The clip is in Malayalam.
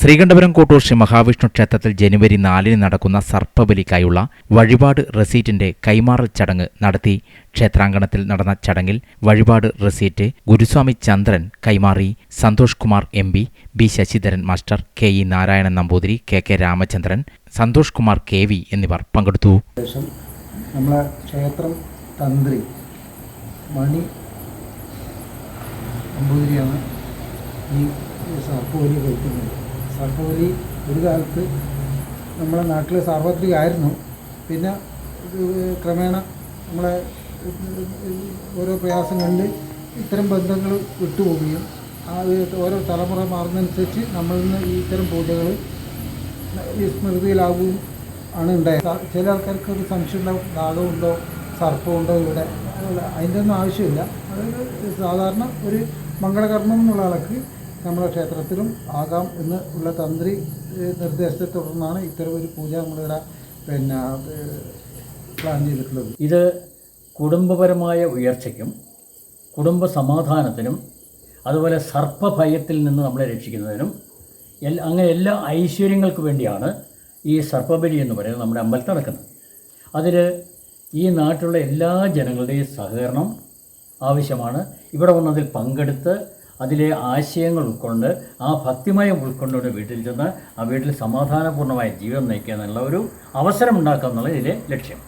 ശ്രീകണ്ഠപുരം കോട്ടൂർ ശ്രീ മഹാവിഷ്ണു ക്ഷേത്രത്തിൽ ജനുവരി നാലിന് നടക്കുന്ന സർപ്പബലിക്കായുള്ള വഴിപാട് റെസീറ്റിന്റെ കൈമാറൽ ചടങ്ങ് നടത്തി ക്ഷേത്രാങ്കണത്തിൽ നടന്ന ചടങ്ങിൽ വഴിപാട് റെസീറ്റ് ഗുരുസ്വാമി ചന്ദ്രൻ കൈമാറി Santhosh Kumar M P B Sasidharan master K E Narayanan Namboothiri K K Ramachandran Santhosh Kumar K V എന്നിവർ പങ്കെടുത്തു. നമ്മളെ ക്ഷേത്രം തന്ത്രി മണി നമ്പൂതിരിയാണ് ഈ സർപ്പബലി കഴിക്കുന്നത്. സർപ്പബലി ഒരു കാലത്ത് നമ്മളെ നാട്ടിൽ സാർവത്രികമായിരുന്നു പിന്നെ ക്രമേണ നമ്മളെ ഓരോ പ്രയാസങ്ങളിൽ ഇത്തരം ബന്ധങ്ങൾ വിട്ടുപോവുകയും ആ ഓരോ തലമുറ മാറുന്നതനുസരിച്ച് നമ്മളിൽ നിന്ന് ഇത്തരം പൂജകൾ വിസ്മൃതിയിലാവുകയും ആണ് ഉണ്ടായത്. ചില ആൾക്കാർക്ക് ഒരു സംശയം ഉണ്ടാവും നാഗമുണ്ടോ സർപ്പമുണ്ടോ ഇവിടെ? അതിന്റെ ഒന്നും ആവശ്യമില്ല. അതായത് സാധാരണ ഒരു മംഗളകർമ്മം എന്നുള്ള ആൾക്ക് നമ്മുടെ ക്ഷേത്രത്തിലും ആകാം എന്ന് ഉള്ള തന്ത്രി നിർദ്ദേശത്തെ തുടർന്നാണ് ഇത്തരം ഒരു പൂജ നമ്മളിവിടെ പിന്നെ പ്ലാൻ ചെയ്തിട്ടുള്ളത്. ഇത് കുടുംബപരമായ ഉയർച്ചയ്ക്കും കുടുംബ സമാധാനത്തിനും അതുപോലെ സർപ്പഭയത്തിൽ നിന്ന് നമ്മളെ രക്ഷിക്കുന്നതിനും എൽ- അങ്ങനെ എല്ലാ ഐശ്വര്യങ്ങൾക്ക് വേണ്ടിയാണ് ഈ സർപ്പബലി എന്ന് പറയുന്നത് നമ്മുടെ അമ്പലത്തിൽ നടക്കുന്നത്. അതിൽ ഈ നാട്ടിലുള്ള എല്ലാ ജനങ്ങളുടെയും സഹകരണം ആവശ്യമാണ്. ഇവിടെ വന്നതിൽ പങ്കെടുത്ത് അതിലെ ആശയങ്ങൾ ഉൾക്കൊണ്ട് ആ ഭക്തിമയം ഉൾക്കൊണ്ടുകൊണ്ട് വീട്ടിൽ ചെന്ന് ആ വീട്ടിൽ സമാധാനപൂർണമായ ജീവിതം നയിക്കുക എന്നുള്ള ഒരു അവസരം ഉണ്ടാക്കുക ഇതിലെ ലക്ഷ്യം.